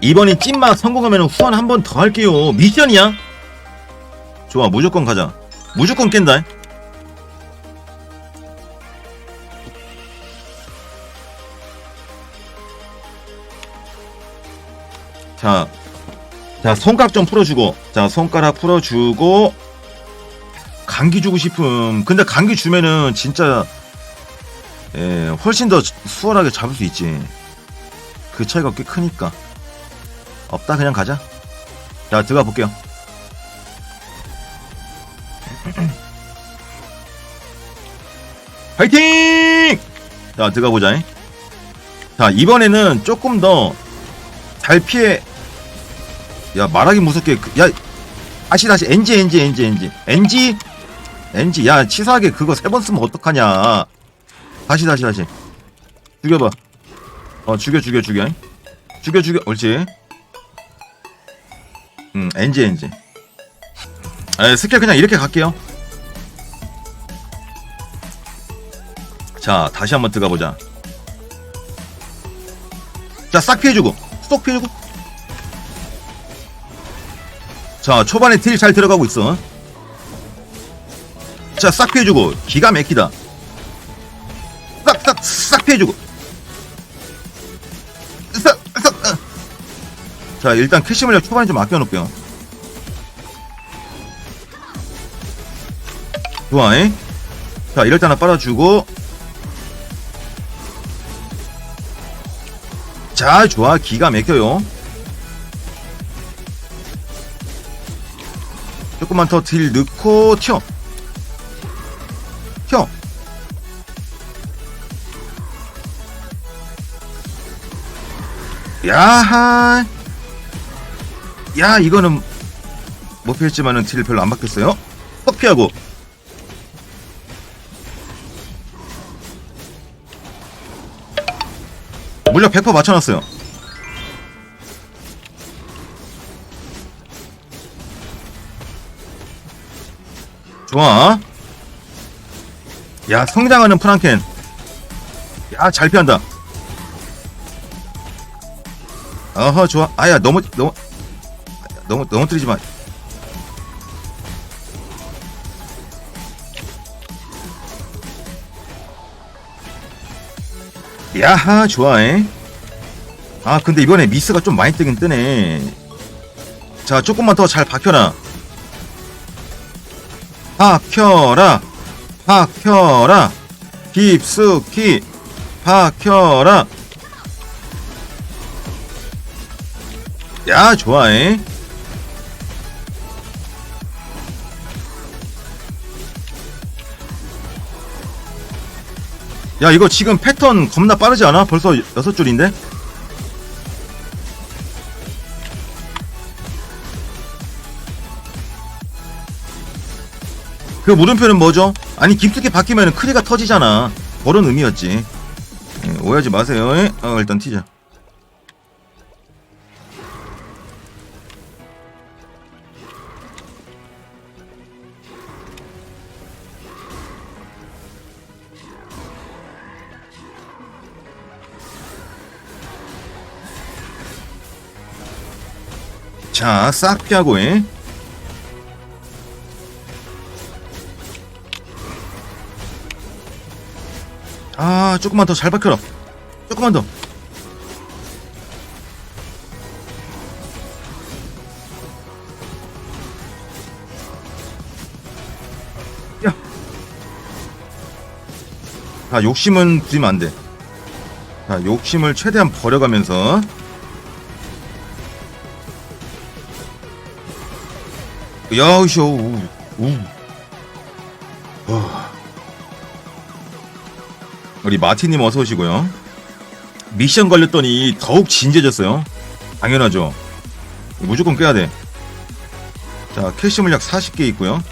이번이 찐막 성공하면 후원 한 번 더 할게요. 미션이야? 좋아, 무조건 가자. 무조건 깬다. 자, 자 손가락 좀 풀어주고, 자 손가락 풀어주고, 감기 주고 싶음. 근데 감기 주면은 진짜 예, 훨씬 더 수월하게 잡을 수 있지. 그 차이가 꽤 크니까. 없다 그냥 가자. 자 들어가 볼게요. 파이팅! 자 들어가 보자. 자 이번에는 조금 더 잘 피해. 야 말하기 무섭게. 그- 야 다시 다시 NG NG NG NG NG NG 야 치사하게 그거 세 번 쓰면 어떡하냐. 다시 다시 다시 죽여봐 어 죽여 죽여 죽여 죽여 죽여 옳지 음 NG NG 에 스킬 그냥 이렇게 갈게요. 자 다시 한번 들어가 보자. 자 싹 피해주고 쏙 피해주고. 자 초반에 딜 잘 들어가고 있어. 자 싹 피해주고 기가 막히다. 싹, 싹, 싹 피해주고. 자, 일단 캐시 물량 초반에 좀 아껴놓을게요. 좋아, 잉? 자, 이럴 때 하나 빨아주고. 자, 좋아. 기가 막혀요. 조금만 더 딜 넣고, 튀어. 튀어. 야하 야 이거는 못 피했지만은 딜 별로 안 바뀌었어요? 퍽 피하고. 물력 100% 맞춰놨어요. 좋아. 야 성장하는 프랑켄. 야 잘 피한다. 어허 좋아. 아야 너무 너무 너무 너무 뜨리지 마. 야하 좋아해. 아 근데 이번에 미스가 좀 많이 뜨긴 뜨네. 자 조금만 더 잘 박혀라. 박혀라. 박혀라. 깊숙이 박혀라. 야 좋아해 야 이거 지금 패턴 겁나 빠르지 않아? 벌써 여섯 줄인데? 그 물음표는 뭐죠? 아니 깊숙이 바뀌면 크리가 터지잖아 그런 의미였지 예, 오해하지 마세요 예? 어 일단 튀자 자, 싹 피하고, 예. 아, 조금만 더 잘 박혀라. 조금만 더. 야. 자, 욕심은 부리면 안 돼. 자, 욕심을 최대한 버려가면서. 야우쇼 우, 우. 와. 우리 마티님 어서 오시고요. 미션 걸렸더니 더욱 진지해졌어요. 당연하죠. 무조건 깨야 돼. 자, 캐시 물약 40개 있고요.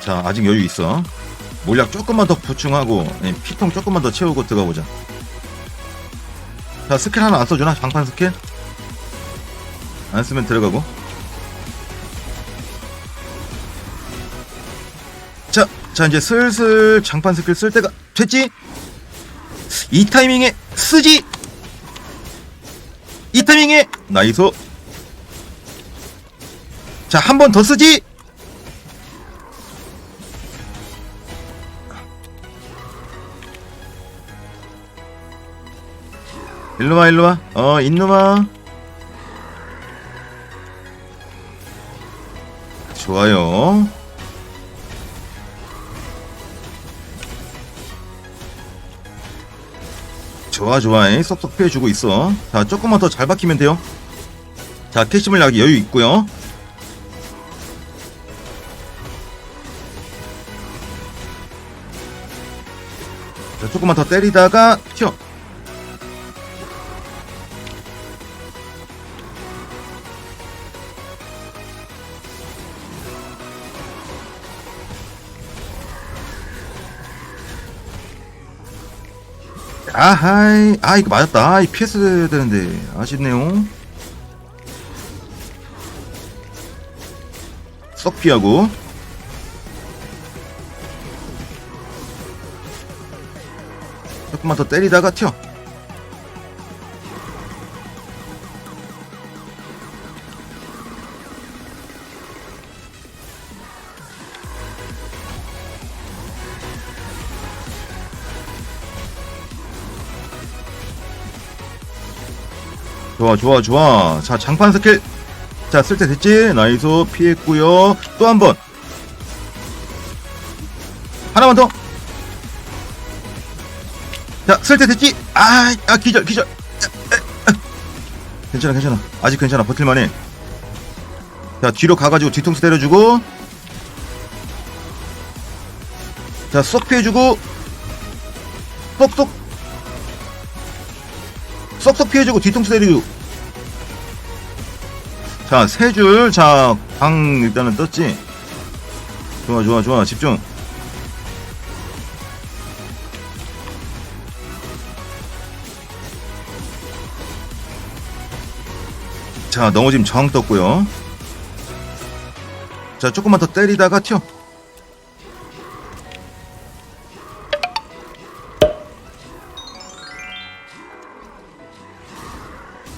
자, 아직 여유 있어. 물약 조금만 더 보충하고 예, 피통 조금만 더 채우고 들어가보자. 자 스킬 하나 안 써주나? 장판 스킬? 안 쓰면 들어가고 자 자 이제 슬슬 장판 스킬 쓸 때가 됐지? 이 타이밍에 쓰지? 이 타이밍에 나이스 자한 번 더 쓰지? 일로와 일로와. 어 인놈아 좋아요. 좋아 좋아. 에 쏙쏙 피해주고 있어. 자 조금만 더 잘 박히면 돼요. 자 캐시물 약이 여유 있고요. 자 조금만 더 때리다가 튀어 아하이. 아 이거 맞았다. 이 피했어야 되는데. 아쉽네요. 썩 피하고. 조금만 더 때리다가 튀어 좋아 좋아 좋아. 자 장판 스킬. 자 쓸 때 됐지? 나이스. 피했고요. 또 한 번. 하나만 더 자 쓸 때 됐지? 아, 아 기절 기절. 아, 아, 아. 괜찮아 괜찮아. 아직 괜찮아. 버틸만해. 자 뒤로 가가지고 뒤통수 때려주고. 자 쏙 피해주고. 쏙 쏙 쏙쏙 피해주고 뒤통수 때리고. 자 세 줄. 자 방 일단은 떴지? 좋아 좋아 좋아. 집중. 자 넘어짐 정 떴고요. 자 조금만 더 때리다가 튀어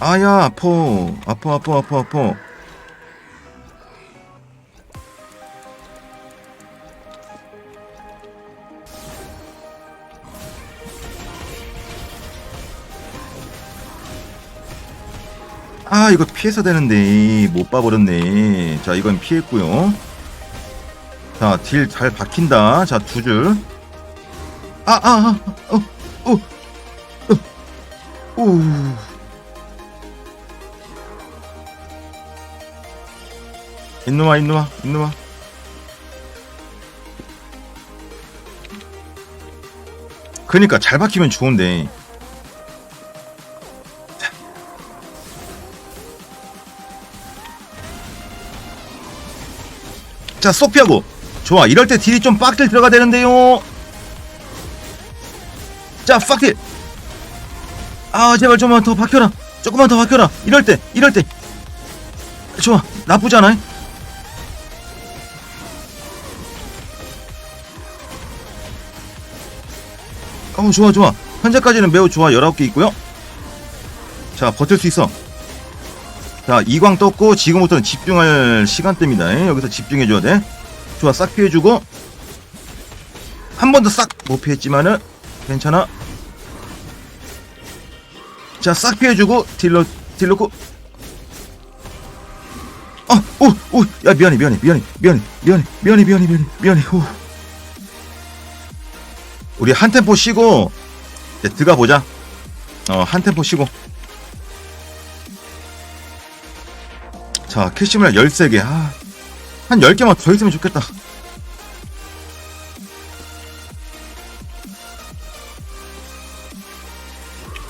아야 아파. 아파 아파 아파 아파. 아 이거 피해서 되는데. 못 봐버렸네. 자 이건 피했고요. 자 딜 잘 박힌다. 자 두 줄. 아 아아어오오 오. 인노아 인노아 인노아 그니까 잘 박히면 좋은데. 자 소피하고. 좋아 이럴 때 딜이 좀 빡딜 들어가 되는데요. 자 빡딜. 아 제발 좀만 더 박혀라. 조금만 더 박혀라. 이럴 때 이럴 때. 좋아 나쁘지 않아 어 좋아 좋아. 현재까지는 매우 좋아. 19개 있고요. 자 버틸 수 있어. 자 이광 떴고 지금부터는 집중할 시간대입니다. 여기서 집중해줘야 돼. 좋아 싹 피해주고. 한 번 더 싹 못 피했지만은 괜찮아. 자 싹 피해주고 딜러 딜러고. 어오오야 미안해 미안해 미안해 미안해 미안해 미안해 미안해 미안해 미안해. 오. 우리 한 템포 쉬고 이제 들어가 보자. 어, 한 템포 쉬고. 자, 캐시물 13개. 아, 한 10개만 더 있으면 좋겠다.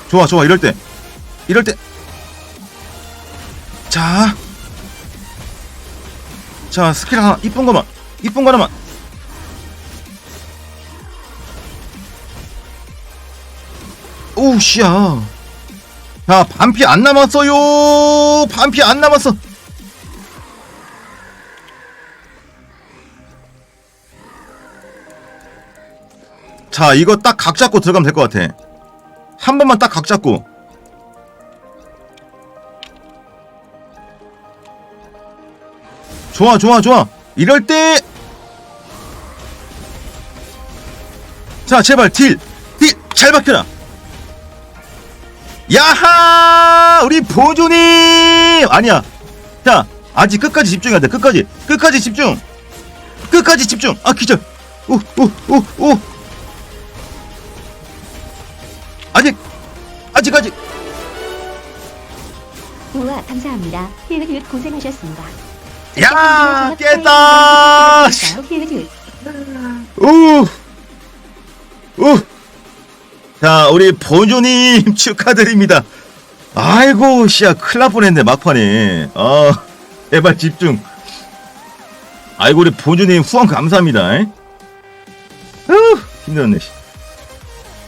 좋아, 좋아. 이럴 때. 이럴 때. 자. 자, 스킬 하나. 이쁜 거만. 이쁜 거 하나만. 오우 씨야 야 반피 안 남았어요 반피 안 남았어 자 이거 딱 각 잡고 들어가면 될 것 같아 한 번만 딱 각 잡고 좋아 좋아 좋아 이럴 때 자 제발 딜! 딜! 잘 박혀라! 야하! 우리 보조님! 아니야 자 아직 끝까지 집중해야 돼 끝까지 끝까지 집중 끝까지 집중 아 기절 오오오오 아직 아직 아직 우와 감사합니다. 히읗 고생하셨습니다. 야 깼다! 우! 자, 우리 본조님 축하드립니다. 아이고, 씨야, 큰일 날 뻔했네, 막판에. 아, 제발 집중. 아이고, 우리 본조님 후원 감사합니다. 우! 힘들었네, 씨.